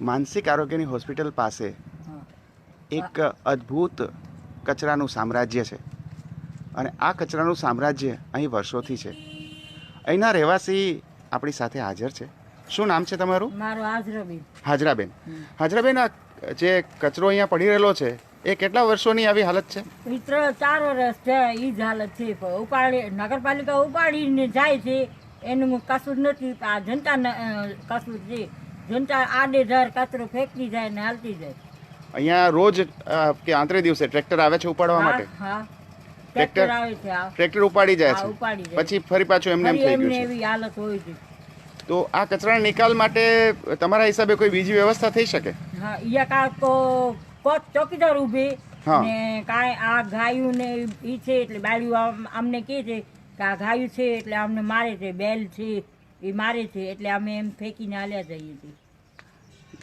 માનસિક આરોગ્યની હોસ્પિટલ પાસે એક અદ્ભુત કચરાનું સામ્રાજ્ય છે. અને આ કચરાનું સામ્રાજ્ય અહીં વર્ષોથી છે. અહીંના રહેવાસી આપણી સાથે હાજર છે. શું નામ છે તમારું? મારું હાજરો હાજરાબેન. હાજરાબેન આ જે કચરો અહીંયા પડી રહેલો છે એ કેટલા વર્ષોની આવી હાલત છે? મિત્ર ત્રણ ચાર વર્ષ છે એ જ હાલત છે. ઉપાડી નગરપાલિકા ઉપાડીને જાય છે. એનું કશું નથી. આ જનતા કશું છે. જનતા આડે ધાર કચરો ફેંકતી જાય ને હાલતી જાય. અહીંયા રોજ અ, કે આંતરે દિવસે ટ્રેક્ટર આવે છે ઉપાડવા માટે? હા. ટ્રેક્ટર? ટ્રેક્ટર આવે છે ટ્રેક્ટર ઉપાડી જાય હા, છે. જાય. પછી ફરી પાછું એમને એમ ફરી થઈ એમને ગયું છે. એવી હાલત હોય છે. તો આ કચરાના નિકાલ માટે તમારા હિસાબે કોઈ બીજી વ્યવસ્થા થઈ શકે? હા ઈયા કા તો કોચ ચોકીદાર ઊભી હા. ને કાંઈ આ ગાયું ને ઈ છે એટલે બાળ્યું આમ- અમને કહે છે કે આ ગાયું છે એટલે અમને મારે છે બેલ છે એ મારે છે એટલે અમે એમ ફેંકીને હાલ્યા જઈએ છીએ.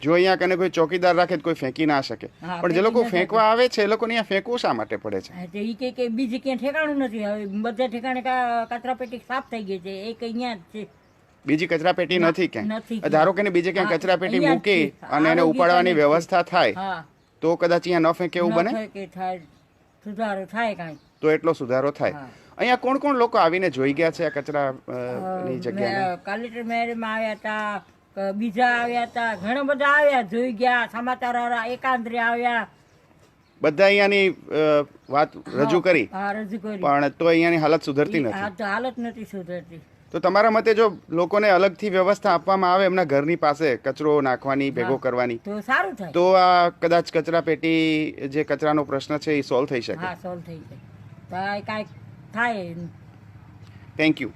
જો અહીંયા કને કોઈ ચોકીદાર રાખે તો કોઈ ફેંકી ના શકે. પણ જે લોકો ફેંકવા આવે છે એ લોકોને અહીંયા ફેંકવું શા માટે પડે છે? એ કે કે બીજે ક્યાં ઠેકાણું નથી. હવે બધા ઠેકાણે કચરા પેટી સાફ થઈ ગઈ છે. એક અહીંયા જ છે. બીજી કચરા પેટી નથી ક્યાંય. ધારો કે બીજે ક્યાંય કચરા પેટી મૂકી અને એને ઉપાડવાની કાલે. વ્યવસ્થા થાય તો કદાચ અહીંયા ન ફેંકે એવું બને? થાય. સુધારો થાય કાંઈ. તો એટલો સુધારો થાય. અહીંયા કોણ કોણ લોકો આવીને જોઈ ગયા છે આ કચરા ની જગ્યાને? કલેક્ટર મેરેમાં આવ્યા હતા બીજા આવ્યા હતા ઘણા બધા આવ્યા જોઈ ગયા સમાચાર વાળા એકાંતરે આવ્યા. બધા અહીંયાની વાત રજૂ કરી. રજૂ કરી. પણ તો અહીંયાની હાલત સુધરતી નથી. તો હાલત નથી સુધરતી. તો તમારા મતે જો લોકોને અલગથી વ્યવસ્થા આપવામાં આવે એમના ઘરની પાસે કચરો નાખવાની ભેગો કરવાની તો સારું થાય. તો આ કદાચ કચરા પેટી જે કચરાનો પ્રશ્ન છે એ સોલ્વ થઈ શકે. હા સોલ્વ થઈ જાય. કાંઈક થાય. Thank you.